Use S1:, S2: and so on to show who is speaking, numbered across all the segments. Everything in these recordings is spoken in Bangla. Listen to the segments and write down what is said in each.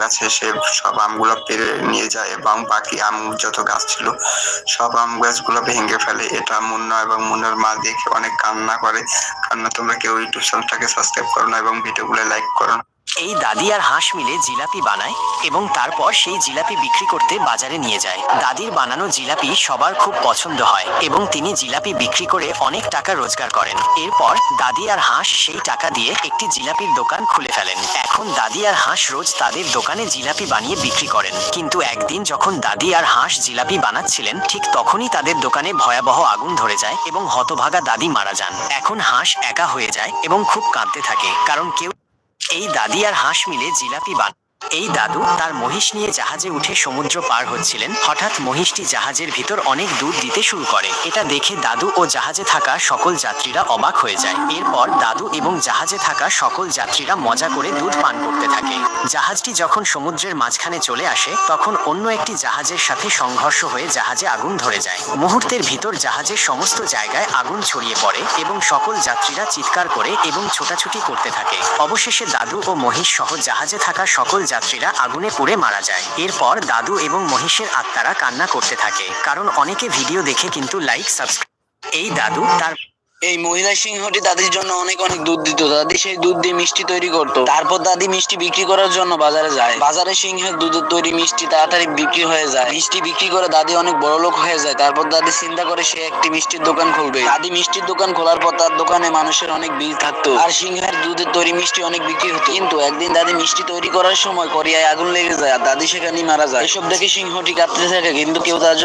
S1: গাছে সে সব আমগুলো পেরে নিয়ে যায় এবং বাকি আম যত গাছ ছিল, সব আম গাছগুলো ভেঙে ফেলে এটা মুন্না এবং মুন্নার মা দেখে অনেক কান্না করে কান্না তোমরা কেউ ইউটিউব চ্যানেলটাকে সাবস্ক্রাইব করো না এবং ভিডিওগুলো লাইক করো না।
S2: এই দাদি আর হাঁস মিলে জিলাপি বানায় এবং তারপর সেই জিলাপি বিক্রি করতে বাজারে নিয়ে যায়। দাদির বানানো জিলাপি সবার খুব পছন্দ হয় এবং তিনি জিলাপি বিক্রি করে অনেক টাকা রোজগার করেন। এরপর দাদি আর হাঁস সেই টাকা দিয়ে একটি জিলাপির দোকান খুলে ফেলেন। এখন দাদি আর হাঁস রোজ তাদের দোকানে জিলাপি বানিয়ে বিক্রি করেন। কিন্তু একদিন যখন দাদি আর হাঁস জিলাপি বানাচ্ছিলেন, ঠিক তখনই তাদের দোকানে ভয়াবহ আগুন ধরে যায় এবং হতভাগা দাদি মারা যান। এখন হাঁস একা হয়ে যায় এবং খুব কাঁদতে থাকে, কারণ কেউ এই দাদি আর হাঁস মিলে জিলাপি বান এই দাদু তার মহিষ নিয়ে জাহাজে উঠে সমুদ্র পার হচ্ছিলেন। হঠাৎ মহিষটি জাহাজের ভিতর অনেক দুধ দিতে শুরু করে। এটা দেখে দাদু ও জাহাজে থাকা সকল যাত্রীরা অবাক হয়ে যায়। এরপর দাদু এবং জাহাজে থাকা সকল যাত্রীরা মজা করে দুধ পান করতে থাকে। জাহাজটি যখন সমুদ্রের মাঝখানে চলে আসে, তখন অন্য একটি জাহাজের সাথে সংঘর্ষ হয়ে জাহাজে আগুন ধরে যায়। মুহূর্তের ভিতর জাহাজের সমস্ত জায়গায় আগুন ছড়িয়ে পড়ে এবং সকল যাত্রীরা চিৎকার করে এবং ছোটাছুটি করতে থাকে। অবশেষে দাদু ও মহিষ সহ জাহাজে থাকা সকল যাত্রীরা আগুনে পুড়ে মারা যায়। এরপর দাদু এবং মহিষের আত্মারা কান্না করতে থাকে। কারণ অনেকে ভিডিও দেখে কিন্তু লাইক সাবস্ক্রাইব এই দাদু তার
S3: এই মহিলা সিংহটি দাদির জন্য অনেক অনেক দুধ দিত। দাদি সেই দুধ দিয়ে মিষ্টি তৈরি করত। তারপর দাদি মিষ্টি বিক্রি করার জন্য বাজারে যায়। বাজারে সিংহের দুধের তৈরি মিষ্টি তাড়াতাড়ি বিক্রি হয়ে যায়। মিষ্টি বিক্রি করে দাদি অনেক বড় লোক হয়ে যায়। তারপর দাদি চিন্তা করে সে একটি মিষ্টির দোকান খুলবে। দাদি মিষ্টির দোকান খোলার পর তার দোকানে মানুষের অনেক ভিড় থাকতো। আর সিংহের দুধের তৈরি মিষ্টি অনেক বিক্রি হতো। কিন্তু একদিন দাদি মিষ্টি তৈরি করার সময় করিয়ায় আগুন লেগে যায় আর দাদি সেখানেই মারা যায়। এসব দেখে সিংহটি কাঁদতে থাকে, কিন্তু কেউ তার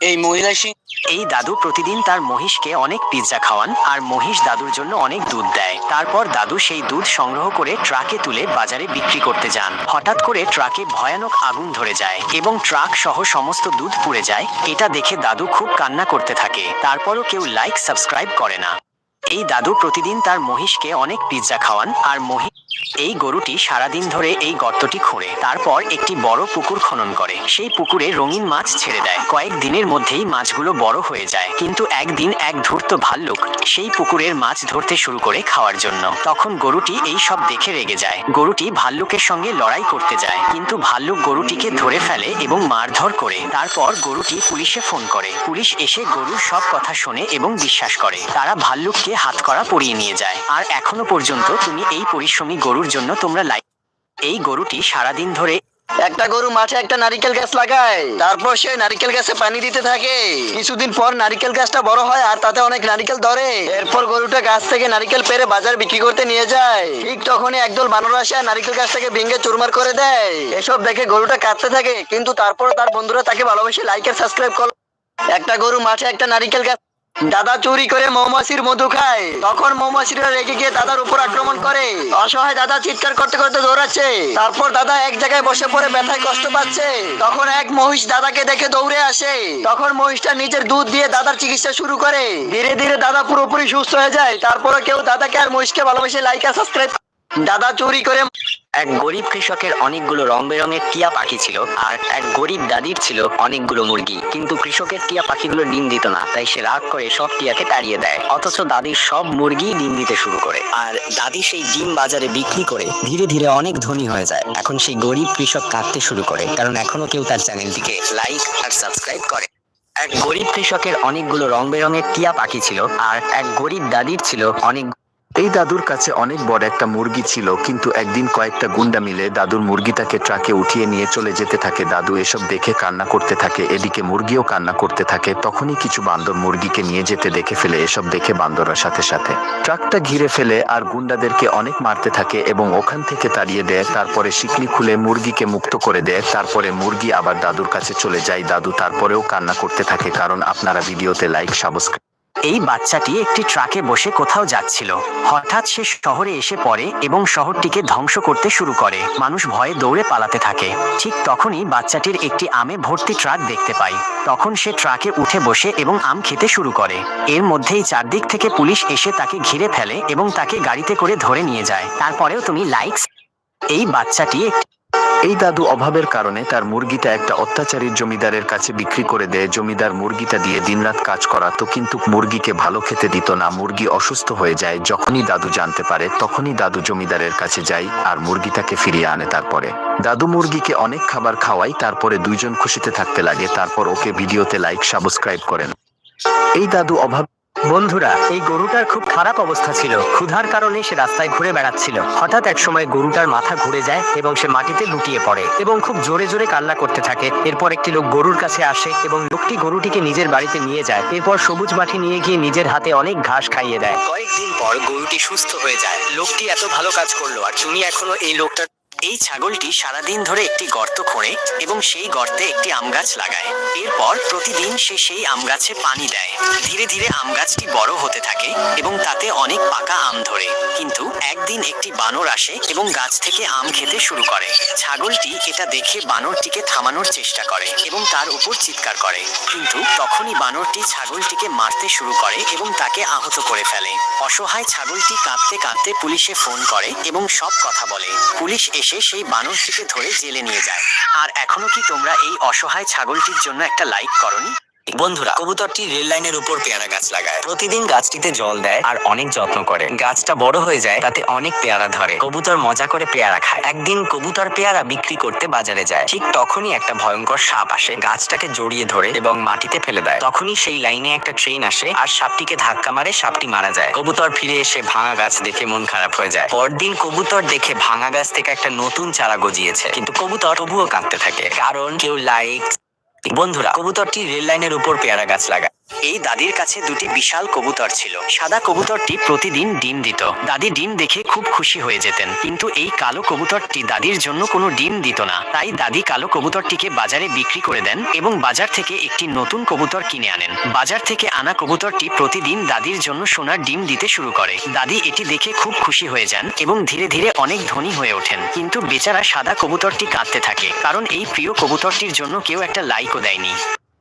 S3: এই মহিলা সিংহ
S2: এই দাদু প্রতিদিন তার মহিষকে অনেক পিৎজা খাওয়ান আর মহিষ দাদুর জন্য অনেক দুধ দেয়। তারপর দাদু সেই দুধ সংগ্রহ করে ট্রাকে তুলে বাজারে বিক্রি করতে যান। হঠাৎ করে ট্রাকে ভয়ানক আগুন ধরে যায় এবং ট্রাক সহ সমস্ত দুধ পুড়ে যায়। এটা দেখে দাদু খুব কান্না করতে থাকে। তারপরও কেউ লাইক সাবস্ক্রাইব করে না। এই দাদু প্রতিদিন তার মহিষকে অনেক পিৎজা খাওয়ান আর মহিষ এই গরুটি সারাদিন ধরে এই গর্তটি খুঁড়ে, তারপর একটি বড় পুকুর খনন করে। সেই পুকুরে রঙিন মাছ ছেড়ে দেয়। কয়েক দিনের মধ্যেই মাছগুলো বড় হয়ে যায়, কিন্তু একদিন এক ধূর্ত ভাল্লুক সেই পুকুরের মাছ ধরতে শুরু করে খাওয়ার জন্য। তখন গরুটি এই সব দেখে রেগে যায়। গরুটি ভাল্লুকের সঙ্গে লড়াই করতে যায়, কিন্তু ভাল্লুক গরুটিকে ধরে ফেলে এবং মারধর করে। তারপর গরুটি পুলিশে ফোন করে। পুলিশ এসে গরুর সব কথা শোনে এবং বিশ্বাস করে। তারা ভাল্লুককে হাতকড়া পরিয়ে নিয়ে যায়। আর এখনও পর্যন্ত তুমি এই পরিশ্রমী গরুর জন্য তোমরা লাইক এই গরুটি সারাদিন ধরে
S3: একটা গরু মাঠে একটা নারিকেল গাছ লাগায়। তারপর সে নারিকেল গাছে পানি দিতে থাকে। কিছুদিন পর নারিকেল গাছটা বড় হয় আর তাতে অনেক নারিকেল ধরে। এরপর গরুটা গাছ থেকে নারিকেল পেরে বাজার বিক্রি করতে নিয়ে যায়। ঠিক তখনই একদল বানর আসে নারিকেল গাছটাকে ভেঙে চুরমার করে দেয়। এসব দেখে গরুটা কাঁদতে থাকে, কিন্তু তারপর তার বন্ধুরা তাকে ভালোবেসে লাইক আর সাবস্ক্রাইব করে একটা গরু মাঠে একটা নারিকেল গাছ দাদা চুরি করে মৌমাছির মধু খায়। তখন মৌমাছিরা রেগে গিয়ে দাদার উপর আক্রমণ করে। অসহায় দাদা চিৎকার করতে করতে দৌড়াচ্ছে। তারপর দাদা এক জায়গায় বসে পড়ে ব্যথায় কষ্ট পাচ্ছে। তখন এক মহিষ দাদাকে দেখে দৌড়ে আসে। তখন মহিষটা নিজের দুধ দিয়ে দাদার চিকিৎসা শুরু করে। ধীরে ধীরে দাদা পুরোপুরি সুস্থ হয়ে যায়। তারপরে কেউ দাদাকে আর মহিষকে ভালোবেসে লাইক আর সাবস্ক্রাইব দাদা চুরি করে
S2: এক গরিব কৃষকের অনেকগুলো রং বেরঙের টিয়া পাখি ছিল আর এক গরিব দাদির ছিল অনেকগুলো মুরগি। কিন্তু কৃষকের টিয়া পাখিগুলো ডিম দিত না, তাই সে রাগ করে সব টিয়াকে তাড়িয়ে দেয়। অথচ দাদির সব মুরগি ডিম দিতে শুরু করে। আর দাদি সেই ডিম বাজারে বিক্রি করে ধীরে ধীরে অনেক ধনী হয়ে যায়। এখন সেই গরিব কৃষক কাঁদতে শুরু করে, কারণ এখনও কেউ তার চ্যানেলটিকে লাইক আর সাবস্ক্রাইব করে। এক গরিব কৃষকের অনেকগুলো রং বেরঙের টিয়া পাখি ছিল আর এক গরিব দাদির ছিল অনেক
S4: এই দাদুর কাছে অনেক বড় একটা মুরগি ছিল, কিন্তু একদিন কয়েকটা গুন্ডা মিলে দাদুর মুরগিটাকে ট্রাকে উঠিয়ে নিয়ে চলে যেতে থাকে। দাদু এসব দেখে কান্না করতে থাকে, এদিকে মুরগিও কান্না করতে থাকে, তখনই কিছু বান্দর মুরগিকে নিয়ে যেতে দেখে ফেলে, এসব দেখে বান্দররা সাথে সাথে। ট্রাকটা ঘিরে ফেলে আর গুন্ডাদেরকে অনেক মারতে থাকে এবং ওখান থেকে তাড়িয়ে দেয়, তারপরে শিকলি খুলে মুরগিকে মুক্ত করে দেয়, তারপরে মুরগি আবার দাদুর কাছে চলে যায়। দাদু তারপরেও কান্না করতে থাকে, কারণ আপনারা ভিডিওতে লাইক সাবস্ক্রাইব
S2: এই বাচ্চাটি একটি ট্রাকে বসে কোথাও যাচ্ছিল। হঠাৎ সে শহরে এসে পড়ে এবং শহরটিকে ধ্বংস করতে শুরু করে। মানুষ ভয়ে দৌড়ে পালাতে থাকে। ঠিক তখনই বাচ্চাটির একটি আমে ভর্তি ট্রাক দেখতে পায় তখন সে ট্রাকে উঠে বসে এবং আম খেতে শুরু করে। এর মধ্যেই চারদিক থেকে পুলিশ এসে তাকে ঘিরে ফেলে এবং তাকে গাড়িতে করে ধরে নিয়ে যায়। তারপরেও তুমি লাইকস এই বাচ্চাটি একটি
S4: এই দাদু অভাবের কারণে তার মুরগিটা একটা অত্যাচারী জমিদারের কাছে বিক্রি করে দেয়। জমিদার মুরগিটা দিয়ে দিনরাত কাজ করাতো, কিন্তু মুরগিকে ভালো খেতে দিত না। মুরগি অসুস্থ হয়ে যায়, যখনই দাদু জানতে পারে, তখনই দাদু জমিদারের কাছে যায় আর মুরগিটাকে ফিরিয়ে আনে তারপরে। দাদু মুরগিকে অনেক খাবার খাওয়াই তারপরে দুইজন খুশিতে থাকতে লাগে, তারপর ওকে ভিডিওতে লাইক সাবস্ক্রাইব করেন এই দাদু অভাব
S2: বন্ধুরা, এই গরুটার খুব খারাপ অবস্থা ছিল। ক্ষুধার কারণে সে রাস্তায় ঘুরে বেড়াচ্ছিল। হঠাৎ এক সময় গরুটার মাথা ঘুরে যায় এবং সে মাটিতে লুটিয়ে পড়ে এবং খুব জোরে জোরে কান্না করতে থাকে। এরপর একটি লোক গরুর কাছে আসে এবং লোকটি গরুটিকে নিজের বাড়িতে নিয়ে যায়। এরপর সবুজ মাটি নিয়ে গিয়ে নিজের হাতে অনেক ঘাস খাইয়ে দেয়। কয়েকদিন পর গরুটি সুস্থ হয়ে যায়। লোকটি এত ভালো কাজ করল আর তুমি এখনও এই লোকটার এই ছাগলটি সারাদিন ধরে একটি গর্ত খোঁড়ে এবং সেই গর্তে একটি আম গাছ লাগায়। এরপর প্রতিদিন সে সেই আম গাছে পানি দেয়। ধীরে ধীরে আম গাছটি বড় হতে থাকে এবং তাতে অনেক পাকা আম ধরে। কিন্তু একদিন একটি বানর আসে এবং গাছ থেকে আম খেতে শুরু করে। ছাগলটি এটা দেখে বানরটিকে থামানোর চেষ্টা করে এবং তার উপর চিৎকার করে। কিন্তু তখনই বানরটি ছাগলটিকে মারতে শুরু করে এবং তাকে আহত করে ফেলে। অসহায় ছাগলটি কাঁদতে কাঁদতে পুলিশে ফোন করে এবং সব কথা বলে। পুলিশ এসে সেই বানরটিকে ধরে জেলে নিয়ে যায়। আর এখনও কি তোমরা এই অসহায় ছাগলটির জন্য একটা লাইক করনি? বন্ধুরা, কবুতরটি রেল লাইনের উপর পেয়ারা গাছ লাগায়। প্রতিদিন গাছটিতে জল দেয় আর অনেক যত্ন করে। গাছটা বড় হয়ে যায়, তাতে অনেক পেয়ারা ধরে। কবুতর মজা করে পেয়ারা খায়। একদিন কবুতর পেয়ারা বিক্রি করতে বাজারে যায়। ঠিক তখনই একটা ভয়ঙ্কর সাপ আসে। গাছটাকে জড়িয়ে ধরে এবং মাটিতে ফেলে দেয়। তখনই সেই লাইনে একটা ট্রেন আসে আর সাপটিকে ধাক্কা মারে সাপটি মারা যায়। কবুতর ফিরে এসে ভাঙা গাছ দেখে মন খারাপ হয়ে যায়। পরদিন কবুতর দেখে ভাঙা গাছ থেকে একটা নতুন চারা গজিয়েছে। কিন্তু কবুতর তবুও কাঁদতে থাকে। কারণ কেউ লাইক বন্ধুরা কবুতরটি রেল লাইনের উপর পেয়ারা গাছ লাগায়। এই দাদির কাছে দুটি বিশাল কবুতর ছিল। সাদা কবুতরটি প্রতিদিন ডিম দিত। দাদি ডিম দেখে খুব খুশি হয়ে যেতেন। কিন্তু এই কালো কবুতরটি দাদির জন্য কোনো ডিম দিত না। তাই দাদি কালো কবুতরটিকে বাজারে বিক্রি করে দেন এবং বাজার থেকে একটি নতুন কবুতর কিনে আনেন। বাজার থেকে আনা কবুতরটি প্রতিদিন দাদির জন্য সোনার ডিম দিতে শুরু করে। দাদি এটি দেখে খুব খুশি হয়ে যান এবং ধীরে ধীরে অনেক ধনী হয়ে ওঠেন। কিন্তু বেচারা সাদা কবুতরটি কাঁদতে থাকে, কারণ এই প্রিয় কবুতরটির জন্য কেউ একটা লাইকও দেয়নি।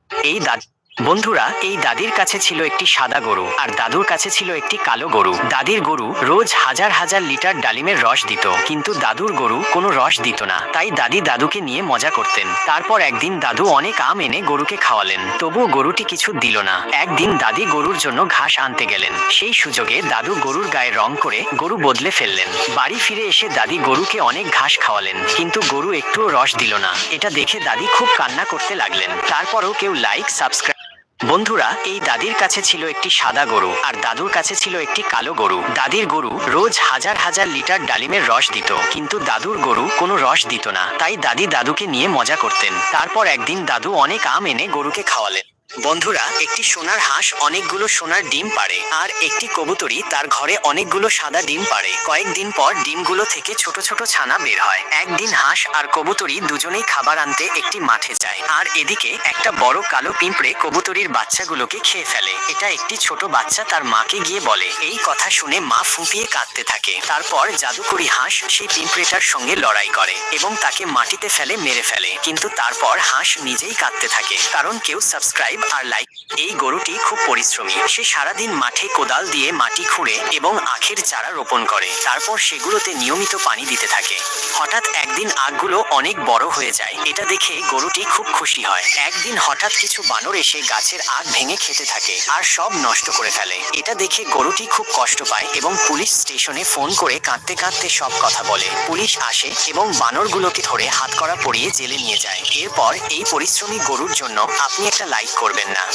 S2: এই দাদি বন্ধুরা, এই দাদির কাছে ছিল একটি সাদা গরু, আর দাদুর কাছে ছিল একটি কালো গরু। দাদির গরু রোজ হাজার হাজার লিটার ডালিমের রস দিত, কিন্তু দাদুর গরু কোনো রস দিত না। তাই দাদি দাদুকে নিয়ে মজা করতেন। তারপর একদিন দাদু অনেক আম এনে গরুকে খাওয়ালেন। তবুও গরুটি কিছু দিল না। একদিন দাদি গরুর জন্য ঘাস আনতে গেলেন। সেই সুযোগে দাদু গরুর গায়ে রং করে গরু বদলে ফেললেন। বাড়ি ফিরে এসে দাদি গরুকে অনেক ঘাস খাওয়ালেন, কিন্তু গরু একটুও রস দিল না। এটা দেখে দাদি খুব কান্না করতে লাগলেন। তারপরও কেউ লাইক সাবস্ক্রাইব বন্ধুরা, এই দাদির কাছে ছিল একটি সাদা গরু আর দাদুর কাছে ছিল একটি কালো গরু। দাদির গরু রোজ হাজার হাজার লিটার ডালিমের রস দিত, কিন্তু দাদুর গরু কোনো রস দিত না। তাই দাদি দাদুকে নিয়ে মজা করতেন। তারপর একদিন দাদু অনেক আম এনে গরুকে খাওয়ালেন। বন্ধুরা, একটি সোনার হাঁস অনেকগুলো সোনার ডিম পাড়ে, আর একটি কবুতরি তার ঘরে অনেকগুলো সাদা ডিম পাড়ে। কয়েকদিন পর ডিমগুলো থেকে ছোট ছোট ছানা বের হয়। একদিন হাঁস আর কবুতরি দুজনেই খাবার আনতে একটি মাঠে যায়, আর এদিকে একটা বড় কালো পিঁপড়ে কবুতরির বাচ্চাগুলোকে খেয়ে ফেলে। এটা একটি ছোট বাচ্চা তার মাকে গিয়ে বলে, এই কথা শুনে মা ফুঁপিয়ে কাঁদতে থাকে। তারপর জাদুকরি হাঁস সেই পিঁপড়েটার সঙ্গে লড়াই করে এবং তাকে মাটিতে ফেলে মেরে ফেলে। কিন্তু তারপর হাঁস নিজেই কাঁদতে থাকে, কারণ কেউ সাবস্ক্রাইব আর লাইক এই গরুটি খুব পরিশ্রমী। সে সারাদিন মাঠে কোদাল দিয়ে মাটি খুঁড়ে এবং আখের চারা রোপণ করে। তারপর সেগুলোতে নিয়মিত পানি দিতে থাকে। হঠাৎ একদিন আগগুলো অনেক বড় হয়ে যায়। এটা দেখে গরুটি খুব খুশি হয়। একদিন হঠাৎ কিছু বানর এসে গাছের আখ ভেঙে খেতে থাকে আর সব নষ্ট করে ফেলে। এটা দেখে গরুটি খুব কষ্ট পায় এবং পুলিশ স্টেশনে ফোন করে কাঁদতে কাঁদতে সব কথা বলে। পুলিশ আসে এবং বানরগুলোকে ধরে হাতকড়া পরিয়ে জেলে নিয়ে যায়। এরপর এই পরিশ্রমী গরুর জন্য আপনি একটা লাইক করবেন না।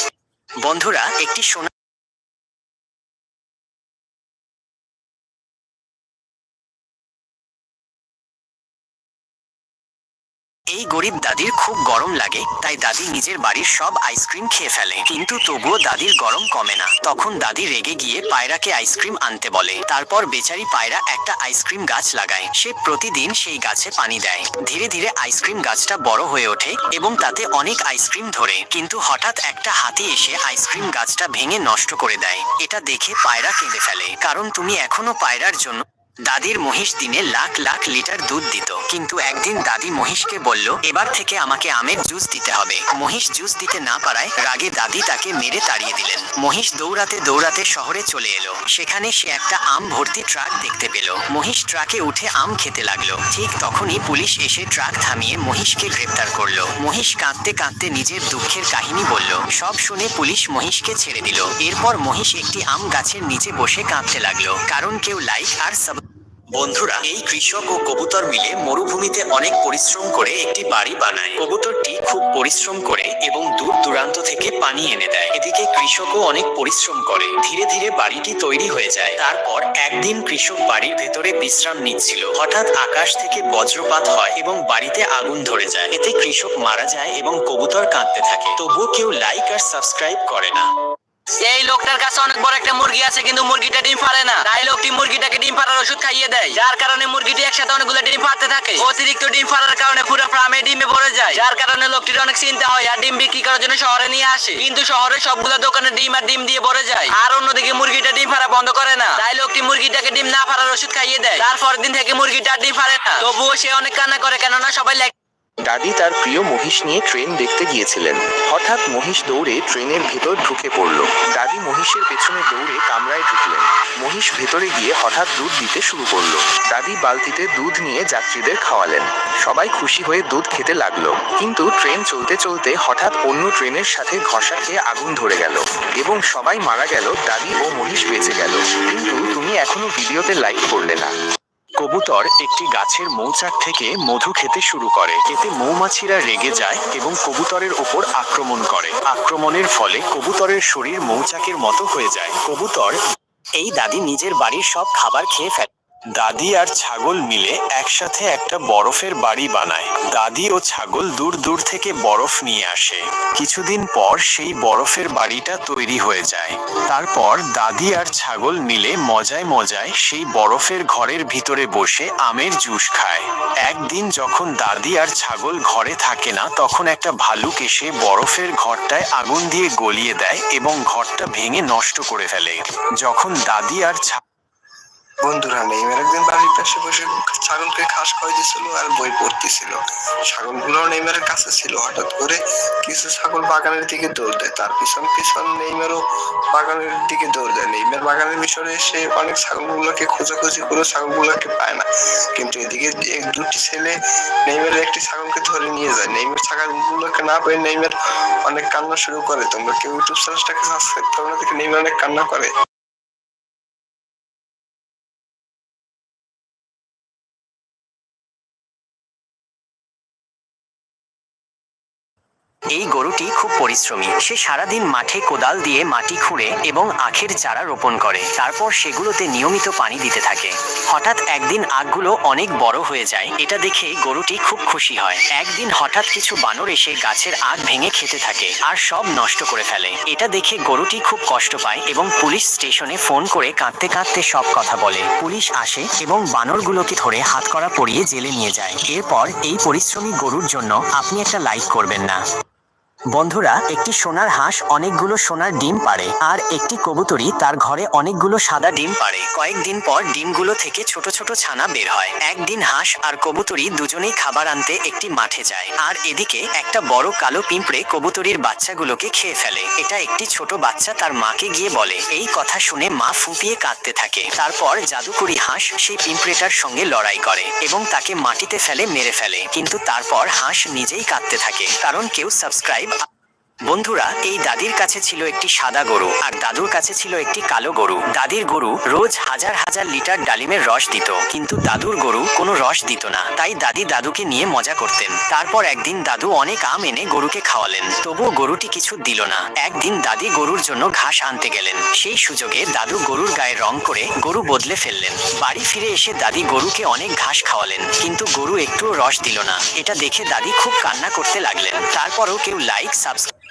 S2: বন্ধুরা একটি সোনা এই গরিব দাদির খুব গরম লাগে, তাই দাদি নিজের বাড়ির সব আইসক্রিম খেয়ে ফেলে। কিন্তু তবুও দাদির গরম কমে না। তখন দাদি রেগে গিয়ে পায়রাকে আইসক্রিম আনতে বলে। তারপর বেচারি পায়রা একটা আইসক্রিম গাছ লাগায়। সে প্রতিদিন সেই গাছে পানি দেয়। ধীরে ধীরে আইসক্রিম গাছটা বড় হয়ে ওঠে এবং তাতে অনেক আইসক্রিম ধরে। কিন্তু হঠাৎ একটা হাতি এসে আইসক্রিম গাছটা ভেঙে নষ্ট করে দেয়। এটা দেখে পায়রা কেঁদে ফেলে। কারণ তুমি এখনও পায়রার জন্য দাদির মহিষ দিনে লাখ লাখ লিটার দুধ দিত। কিন্তু একদিন দাদি মহিষকে বলল, এবার থেকে আমাকে আমের জুস দিতে হবে। মহিষ জুস দিতে না পারায় রাগে দাদি তাকে মেরে তাড়িয়ে দিলেন। মহিষ দৌড়াতে দৌড়াতে শহরে চলে এলো। সেখানে সে একটা আম ভর্তি ট্রাক দেখতে পেল। মহিষ ট্রাকে উঠে আম খেতে লাগল। ঠিক তখনই পুলিশ এসে ট্রাক থামিয়ে মহিষকে গ্রেপ্তার করল। মহিষ কাঁদতে কাঁদতে নিজের দুঃখের কাহিনী বলল। সব শুনে পুলিশ মহিষকে ছেড়ে দিল। এরপর মহিষ একটি আম গাছের নিচে বসে কাঁদতে লাগল। কারণ কেউ লাইক আর সাব বন্ধুরা, এই কৃষক ও কবুতর মিলে মরুভূমিতে অনেক পরিশ্রম করে একটি বাড়ি বানায়। কবুতরটি খুব পরিশ্রম করে এবং দূর দূরান্ত থেকে পানি এনে দেয়। এদিকে কৃষকও অনেক পরিশ্রম করে। ধীরে ধীরে বাড়িটি তৈরি হয়ে যায়। তারপর একদিন কৃষক বাড়ির ভেতরে বিশ্রাম নিচ্ছিল। হঠাৎ আকাশ থেকে বজ্রপাত হয় এবং বাড়িতে আগুন ধরে যায়। এতে কৃষক মারা যায় এবং কবুতর কাঁদতে থাকে। তবুও কেউ লাইক আর সাবস্ক্রাইব করে না।
S5: এই লোকটার কাছে অনেক বড় একটা মুরগি আছে, কিন্তু মুরগিটা ডিম পারে না। তাই লোকটি মুরগিটাকে ডিম পাড়ার ওষুধ খাইয়ে দেয়। যার কারণে মুরগিটি একসাথে অনেকগুলো ডিম পারতে থাকে। অতিরিক্ত ডিম পাড়ার কারণে পুরো ফার্মে ডিমে ভরে যায়। যার কারণে লোকটির অনেক চিন্তা হয়, আর ডিম বিক্রি করার জন্য শহরে নিয়ে আসে। কিন্তু শহরে সবগুলো দোকানে ডিম আর ডিম দিয়ে ভরে যায়। আর অন্যদিকে মুরগিটা ডিম পাড়া বন্ধ করে না। তাই লোকটি মুরগিটাকে ডিম না পাড়ার ওষুধ খাইয়ে দেয়। তারপর দিন থেকে মুরগিটা ডিম পারে না। তবুও সে অনেক কান্না করে, কেননা সবাই
S4: দাদি তার প্রিয় মহিষ নিয়ে ট্রেন দেখতে গিয়েছিলেন। হঠাৎ মহিষ দৌড়ে ট্রেনের ভেতর ঢুকে পড়ল। দাদি মহিষের পেছনে দৌড়ে কামরায় ঢুকলেন। মহিষ ভেতরে গিয়ে হঠাৎ দুধ দিতে শুরু করল। দাদি বালতিতে দুধ নিয়ে যাত্রীদের খাওয়ালেন। সবাই খুশি হয়ে দুধ খেতে লাগল। কিন্তু ট্রেন চলতে চলতে হঠাৎ অন্য ট্রেনের সাথে ঘষা খেয়ে আগুন ধরে গেল এবং সবাই মারা গেল, দাদি ও মহিষ বেঁচে গেল। কিন্তু তুমি এখনও ভিডিওতে লাইক করলে না। কবুতর একটি গাছের মৌচাক থেকে মধু খেতে শুরু করে। এতে মৌমাছিরা রেগে যায় এবং কবুতরের ওপর আক্রমণ করে। আক্রমণের ফলে কবুতরের শরীর মৌচাকের মতো হয়ে যায়। কবুতর
S2: এই দাদি নিজের বাড়ির সব খাবার খেয়ে ফেলে।
S6: দাদি আর ছাগল মিলে একসাথে একটা বরফের বাড়ি বানায়। দাদি ও ছাগল দূর দূর থেকে বরফ নিয়ে আসে। কিছুদিন পর সেই বরফের বাড়িটা তৈরি হয়ে যায়। তারপর দাদি আর ছাগল মিলে মজায় মজায় সেই বরফের ঘরের ভিতরে বসে আমের জুস খায়। একদিন যখন দাদি আর ছাগল ঘরে থাকে না, তখন একটা ভালুক এসে বরফের ঘরটায় আগুন দিয়ে গলিয়ে দেয় এবং ঘরটা ভেঙে নষ্ট করে ফেলে। যখন দাদি আর ছা
S1: বন্ধুরা নেইমার একদিন বাড়ির পাশে বসে ছাগলকে ঘাস খাওয়াইতেছিল আর বই পড়তেছিল। ছাগলগুলো নেইমারের কাছে ছিল। হঠাৎ করে কিছু ছাগল বাগানের দিকে দৌড় দেয়। তার পিছন পিছন নেইমারও বাগানের দিকে দৌড় দেয়। নেইমার বাগানের পিছনে এসে অনেক ছাগলগুলোকে খোঁজাখুঁজি করে ছাগলগুলোকে পায় না। কিন্তু এদিকে দুটি ছেলে নেইমারের একটি ছাগলকে ধরে নিয়ে যায়। নেইমার ছাগলগুলোকে না পেয়ে নেইমার অনেক কান্না শুরু করে। তোমরা কেউ ইউটিউব চ্যানেলটাকে সাবস্ক্রাইব করো না দেখে নেইমার অনেক কান্না করে
S2: এই গরুটি খুব পরিশ্রমী। সে সারাদিন মাঠে কোদাল দিয়ে মাটি খুঁড়ে এবং আখের চারা রোপণ করে। তারপর সেগুলোতে নিয়মিত পানি দিতে থাকে। হঠাৎ একদিন আখগুলো অনেক বড় হয়ে যায়। এটা দেখে গরুটি খুব খুশি হয়। একদিন হঠাৎ কিছু বানর এসে গাছের আখ ভেঙে খেতে থাকে আর সব নষ্ট করে ফেলে। এটা দেখে গরুটি খুব কষ্ট পায় এবং পুলিশ স্টেশনে ফোন করে কাঁদতে কাঁদতে সব কথা বলে। পুলিশ আসে এবং বানরগুলোকে ধরে হাতকড়া পরিয়ে জেলে নিয়ে যায়। এরপর এই পরিশ্রমী গরুর জন্য আপনি একটা লাইক করবেন না। বন্ধুরা, একটি সোনার হাঁস অনেকগুলো সোনার ডিম পাড়ে, আর একটি কবুতরি তার ঘরে অনেকগুলো সাদা ডিম পাড়ে। কয়েকদিন পর ডিমগুলো থেকে ছোট ছোট ছানা বের হয়। একদিন হাঁস আর কবুতরি দুজনেই খাবার আনতে একটি মাঠে যায়, আর এদিকে একটা বড় কালো পিঁপড়ে কবুতরির বাচ্চাগুলোকে খেয়ে ফেলে। এটা একটি ছোট বাচ্চা তার মাকে গিয়ে বলে, এই কথা শুনে মা ফুঁপিয়ে কাঁদতে থাকে। তারপর জাদুকরি হাঁস সেই পিঁপড়েটার সঙ্গে লড়াই করে এবং তাকে মাটিতে ফেলে মেরে ফেলে। কিন্তু তারপর হাঁস নিজেই কাঁদতে থাকে, কারণ কেউ সাবস্ক্রাইব বন্ধুরা, এই দাদির কাছে ছিল একটি সাদা গরু আর দাদুর কাছে ছিল একটি কালো গরু। দাদির গরু রোজ হাজার হাজার লিটার ডালিমের রস দিত, কিন্তু দাদুর গরু কোনো রস দিত না। তাই দাদি দাদুকে নিয়ে মজা করতেন। তারপর একদিন দাদু অনেক আম এনে গরুকে খাওয়ালেন। তবুও গরুটি কিছু দিল না। একদিন দাদি গরুর জন্য ঘাস আনতে গেলেন। সেই সুযোগে দাদু গরুর গায়ে রং করে গরু বদলে ফেললেন। বাড়ি ফিরে এসে দাদি গরুকে অনেক ঘাস খাওয়ালেন, কিন্তু গরু একটুও রস দিল না। এটা দেখে দাদি খুব কান্না করতে লাগলেন। তারপরও কেউ লাইক সাবস্ক্রাইব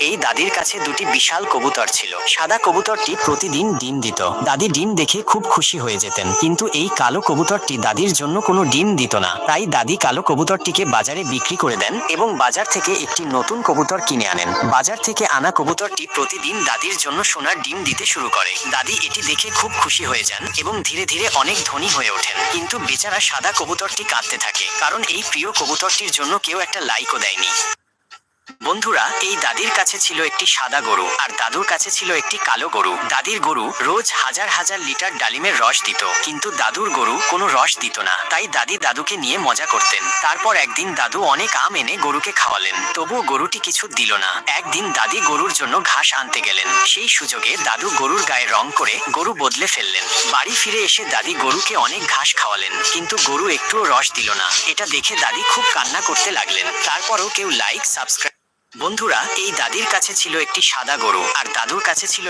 S2: এই দাদির কাছে দুটি বিশাল কবুতর ছিল। সাদা কবুতরটি প্রতিদিন ডিম দিত। দাদি ডিম দেখে খুব খুশি হয়ে যেতেন। কিন্তু এই কালো কবুতরটি দাদির জন্য কোনো ডিম দিত না। তাই দাদি কালো কবুতরটিকে বাজারে বিক্রি করে দেন এবং বাজার থেকে একটি নতুন কবুতর কিনে আনেন। বাজার থেকে আনা কবুতরটি প্রতিদিন দাদির জন্য সোনার ডিম দিতে শুরু করে। দাদি এটি দেখে খুব খুশি হয়ে যান এবং ধীরে ধীরে অনেক ধনী হয়ে ওঠেন। কিন্তু বেচারা সাদা কবুতরটি কাঁদতে থাকে, কারণ এই প্রিয় কবুতরটির জন্য কেউ একটা লাইকও দেয়নি। বন্ধুরা, এই দাদির কাছে ছিল একটি সাদা গরু আর দাদুর কাছে ছিল একটি কালো গরু। দাদির গরু রোজ হাজার হাজার লিটার ডালিমের রস দিত, কিন্তু দাদুর গরু কোনো রস দিত না। তাই দাদি দাদুকে নিয়ে মজা করতেন। তারপর একদিন দাদু অনেক আম এনে গরুকে খাওয়ালেন। তবুও গরুটি কিছু দিল না। একদিন দাদি গরুর জন্য ঘাস আনতে গেলেন। সেই সুযোগে দাদু গরুর গায়ে রং করে গরু বদলে ফেললেন। বাড়ি ফিরে এসে দাদি গরুকে অনেক ঘাস খাওয়ালেন, কিন্তু গরু একটুও রস দিল না। এটা দেখে দাদি খুব কান্না করতে লাগলেন। তারপরও কেউ লাইক সাবস্ক্রাইব বন্ধুরা, এই দাদির কাছে ছিল একটি সাদা গরু, আর দাদুর কাছে ছিল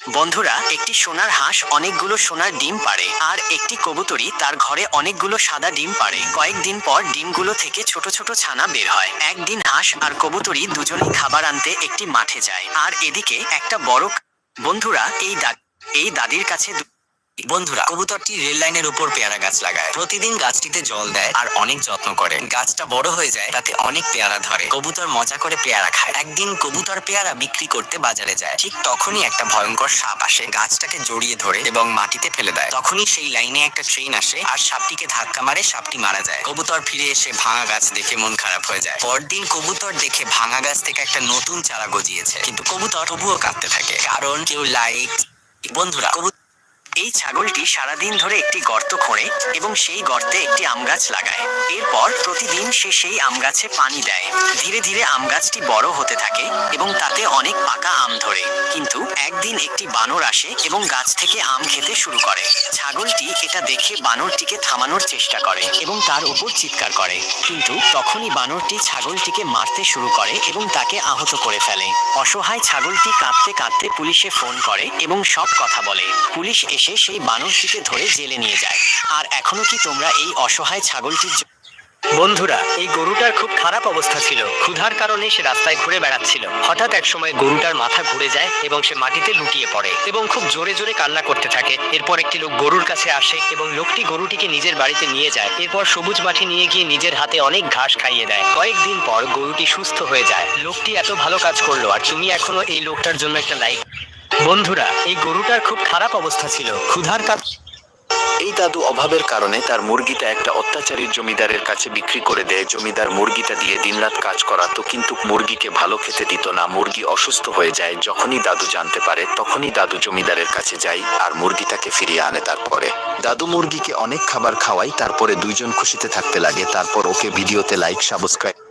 S2: বন্ধুরা, একটি সোনার হাঁস অনেকগুলো সোনার ডিম পাড়ে, আর একটি কবুতরি তার ঘরে অনেকগুলো সাদা ডিম পাড়ে। কয়েকদিন পর ডিমগুলো থেকে ছোট ছোট ছানা বের হয়। একদিন হাঁস আর কবুতরি দুজনেই খাবার আনতে একটি মাঠে যায়, আর এদিকে একটা বড় বন্ধুরা, এই দা এই দাদির কাছে
S7: বন্ধুরা, কবুতরটি রেল লাইনের উপর পেয়ারা গাছ লাগায়। প্রতিদিন গাছটিতে জল দেয় আর অনেক যত্ন করে। গাছটা বড় হয়ে যায়, তাতে অনেক পেয়ারা ধরে। কবুতর মজা করে পেয়ারা খায়। একদিন কবুতর পেয়ারা বিক্রি করতে বাজারে যায়। ঠিক তখনই একটা ভয়ঙ্কর সাপ আসে। গাছটাকে জড়িয়ে ধরে এবং মাটিতে ফেলে দেয়। তখনই সেই লাইনে একটা ট্রেন আসে আর সাপটিকে ধাক্কা মারে, সাপটি মারা যায়। কবুতর ফিরে এসে ভাঙা গাছ দেখে মন খারাপ হয়ে যায়। পরদিন কবুতর দেখে ভাঙা গাছ থেকে একটা নতুন চারা গজিয়েছে। কিন্তু কবুতর তবুও কাঁদতে থাকে। কারণ কেউ লাইক বন্ধুরা, কবুতর
S2: এই ছাগলটি সারাদিন ধরে একটি গর্ত খোঁড়ে এবং সেই গর্তে একটি আম গাছ লাগায়। এরপর প্রতিদিন সে সেই আম গাছে পানি দেয়। ধীরে ধীরে আম গাছটি বড় হতে থাকে এবং তাতে অনেক পাকা আম ধরে। কিন্তু একদিন একটি বানর আসে এবং গাছ থেকে আম খেতে শুরু করে। ছাগলটি এটা দেখে বানরটিকে থামানোর চেষ্টা করে এবং তার উপর চিৎকার করে। কিন্তু তখনই বানরটি ছাগলটিকে মারতে শুরু করে এবং তাকে আহত করে ফেলে। অসহায় ছাগলটি কাঁদতে কাঁদতে পুলিশে ফোন করে এবং সব কথা বলে। পুলিশ এসে সেই বানরটিকে ধরে জেলে নিয়ে যায়। আর এখনও কি তোমরা এই অসহায় ছাগলটির বন্ধুরা, এই গরুটার খুব খারাপ অবস্থা ছিল। ক্ষুধার কারণে সে রাস্তায় ঘুরে বেড়াচ্ছিল। হঠাৎ এক সময় গরুটার মাথা ঘুরে যায় এবং সে মাটিতে লুটিয়ে পড়ে এবং খুব জোরে জোরে কান্না করতে থাকে। এরপর একটি লোক গরুর কাছে আসে এবং লোকটি গরুটিকে নিজের বাড়িতে নিয়ে যায়। এরপর সবুজ মাঠে নিয়ে গিয়ে নিজের হাতে অনেক ঘাস খাইয়ে দেয়। কয়েকদিন পর গরুটি সুস্থ হয়ে যায়। লোকটি এত ভালো কাজ করল, আর তুমি এখনও এই লোকটার জন্য একটা লাইক বন্ধুরা, এই গরুটার খুব খারাপ অবস্থা ছিল। ক্ষুধার কারণ
S4: এই দাদু অভাবের কারণে তার মুরগিটা একটা অত্যাচারী জমিদারের কাছে বিক্রি করে দেয়। জমিদার মুরগিটা দিয়ে দিনরাত কাজ করাতো, কিন্তু মুরগিকে ভালো খেতে দিত না। মুরগি অসুস্থ হয়ে যায়, যখনই দাদু জানতে পারে, তখনই দাদু জমিদারের কাছে যায় আর মুরগিটাকে ফিরিয়ে আনে তারপরে। দাদু মুরগিকে অনেক খাবার খাওয়াই তারপরে দুইজন খুশিতে থাকতে লাগে। তারপর ওকে ভিডিওতে লাইক সাবস্ক্রাইব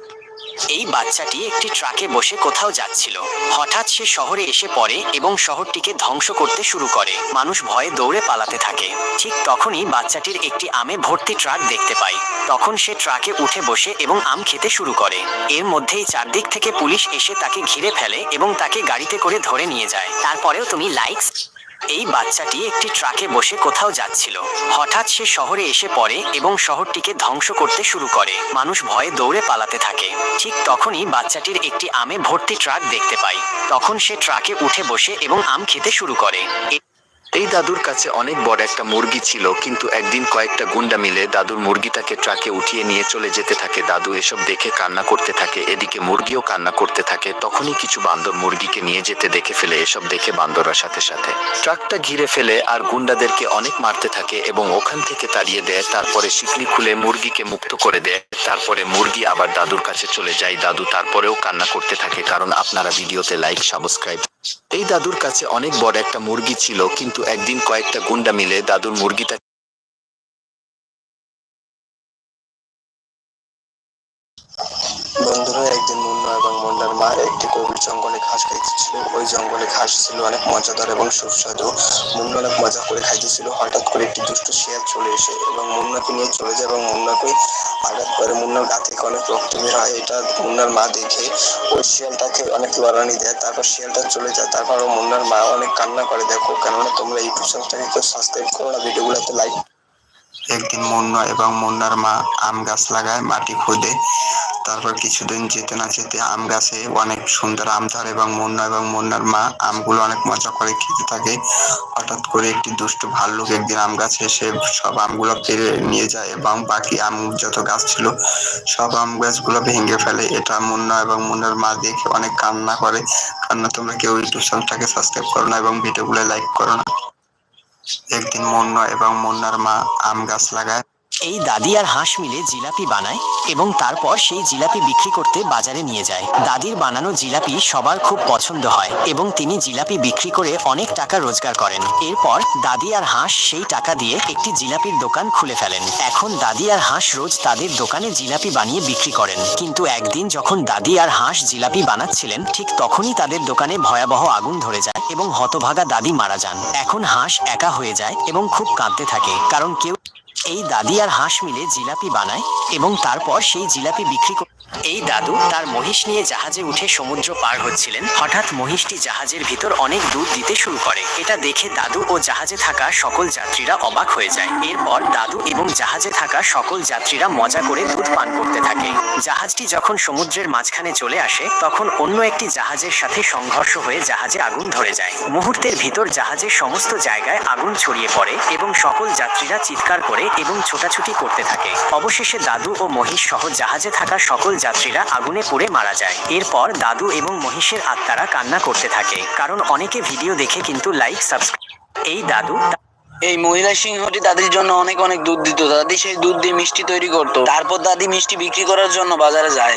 S2: এই বাচ্চাটি একটি ট্রাকে বসে কোথাও যাচ্ছিল। হঠাৎ সে শহরে এসে পড়ে এবং শহরটিকে ধ্বংস করতে শুরু করে। মানুষ ভয়ে দৌড়ে পালাতে থাকে। ঠিক তখনই বাচ্চাটির একটি আমে ভর্তি ট্রাক দেখতে পায় তখন সে ট্রাকে উঠে বসে এবং আম খেতে শুরু করে। এর মধ্যেই চারদিক থেকে পুলিশ এসে তাকে ঘিরে ফেলে এবং তাকে গাড়িতে করে ধরে নিয়ে যায়। তারপরেও তুমি লাইকস এই বাচ্চাটি একটি ট্রাকে বসে কোথাও যাচ্ছিল। হঠাৎ সে শহরে এসে পড়ে এবং শহরটিকে ধ্বংস করতে শুরু করে। মানুষ ভয়ে দৌড়ে পালাতে থাকে। ঠিক তখনই বাচ্চাটির একটি আমে ভর্তি ট্রাক দেখতে পাই। তখন সে ট্রাকে উঠে বসে এবং আম খেতে শুরু করে।
S4: এই দাদুর কাছে অনেক বড় একটা মুরগি ছিল, কিন্তু একদিন কয়েকটা গুন্ডা মিলে দাদুর মুরগিটাকে ট্রাকে উঠিয়ে নিয়ে চলে যেতে থাকে। দাদু এসব দেখে কান্না করতে থাকে, এদিকে মুরগিও কান্না করতে থাকে, তখনই কিছু বান্দর মুরগিকে নিয়ে যেতে দেখে ফেলে, এসব দেখে বান্দররা সাথে সাথে। ট্রাকটা ঘিরে ফেলে আর গুন্ডাদেরকে অনেক মারতে থাকে এবং ওখান থেকে তাড়িয়ে দেয়, তারপরে শিকলি খুলে মুরগিকে মুক্ত করে দেয়, তারপরে মুরগি আবার দাদুর কাছে চলে যায়। দাদু তারপরেও কান্না করতে থাকে, কারণ আপনারা ভিডিওতে লাইক সাবস্ক্রাইব এই দাদুর কাছে অনেক বড় একটা মুরগি ছিল, কিন্তু একদিন কয়েকটা গুন্ডা মিলে দাদুর মুরগিটা
S1: বন্ধুরা মুন্নার মা একটি গভীর জঙ্গলে ঘাস খাইতেছিল। ওই জঙ্গলে ঘাস ছিল, অনেক মজাদার এবং সুস্বাদু। মুন্না অনেক মজা করে খাইতেছিল। হঠাৎ করে একটি দুষ্ট শিয়াল চলে এসে এবং মুন্নাকে নিয়ে চলে যায় এবং মুন্নাকে আঘাত করে। মুন্নার গা থেকে অনেক রক্ত বের হয়। এটা মুন্নার মা দেখে ওই শিয়ালটাকে অনেক লড়ানি দেয়। তারপর শিয়ালটা চলে যায়। তারপর মুন্নার মা অনেক কান্না করে। দেখো, কেননা তোমরা ইউটিউব চ্যানেলটাকে কেউ সাবস্ক্রাইব করো না। ভিডিওগুলোতে লাইক একদিন মুন্না এবং মুন্নার মা আম গাছ লাগায় মাটি খুঁদে। তারপর কিছুদিন যেতে না যেতে আম গাছে অনেক সুন্দর আম ধরে এবং মুন্না এবং মুন্নার মা আমগুলো অনেক মজা করে খেতে থাকে। হঠাৎ করে একটি দুষ্ট ভাল্লুক একদিন আম গাছে এসে সব আমগুলো পেরে নিয়ে যায় এবং বাকি আম যত গাছ ছিল সব আম গাছগুলো ভেঙে ফেলে। এটা মুন্না এবং মুন্নার মা দেখে অনেক কান্না করে। কান্না তোমরা কেউ ইউটিউব চ্যানেলটাকে সাবস্ক্রাইব করো না এবং ভিডিওগুলো লাইক করো না। একদিন মুন্না এবং মন্নার মা আম গাছ লাগায়।
S2: এই দাদি আর হাঁস মিলে জিলাপি বানায় এবং তারপর সেই জিলাপি বিক্রি করতে বাজারে নিয়ে যায়। দাদির বানানো জিলাপি সবার খুব পছন্দ হয় এবং তিনি জিলাপি বিক্রি করে অনেক টাকা রোজগার করেন। এরপর দাদি আর হাঁস সেই টাকা দিয়ে একটি জিলাপির দোকান খুলে ফেলেন। এখন দাদি আর হাঁস রোজ তাদের দোকানে জিলাপি বানিয়ে বিক্রি করেন। কিন্তু একদিন যখন দাদি আর হাঁস জিলাপি বানাচ্ছিলেন, ঠিক তখনই তাদের দোকানে ভয়াবহ আগুন ধরে যায় এবং হতভাগা দাদি মারা যান। এখন হাঁস একা হয়ে যায় এবং খুব কাঁদতে থাকে, কারণ কেউ এই দাদি আর হাঁস মিলে জিলাপি বানায় এবং তারপর সেই জিলাপি বিক্রি করে এই দাদু তার মহিষ নিয়ে জাহাজে উঠে সমুদ্র পার হচ্ছিলেন। হঠাৎ মহিষটি জাহাজের ভিতর অনেক দুধ দিতে শুরু করে। এটা দেখে দাদু ও জাহাজে থাকা সকল যাত্রীরা অবাক হয়ে যায়। এরপর দাদু এবং জাহাজে থাকা সকল যাত্রীরা মজা করে দুধ পান করতে থাকে। জাহাজটি যখন সমুদ্রের মাঝখানে চলে আসে, তখন অন্য একটি জাহাজের সাথে সংঘর্ষ হয়ে জাহাজে আগুন ধরে যায়। মুহূর্তের ভিতর জাহাজের সমস্ত জায়গায় আগুন ছড়িয়ে পড়ে এবং সকল যাত্রীরা চিৎকার করে এবং ছোটাছুটি করতে থাকে। অবশেষে দাদু ও মহিষ সহ জাহাজে থাকা সকল যাত্রীরা আগুনে পুড়ে মারা যায়। এরপর দাদু এবং মহিষের আত্মারা কান্না করতে থাকে। কারণ অনেকে ভিডিও দেখে কিন্তু লাইক সাবস্ক্রাইব এই দাদু
S5: এই মহিলা সিংহটি দাদির জন্য অনেক অনেক দুধ দিত। দাদি সেই দুধ দিয়ে মিষ্টি তৈরি করতো। তারপর দাদি মিষ্টি বিক্রি করার জন্য বাজারে যায়।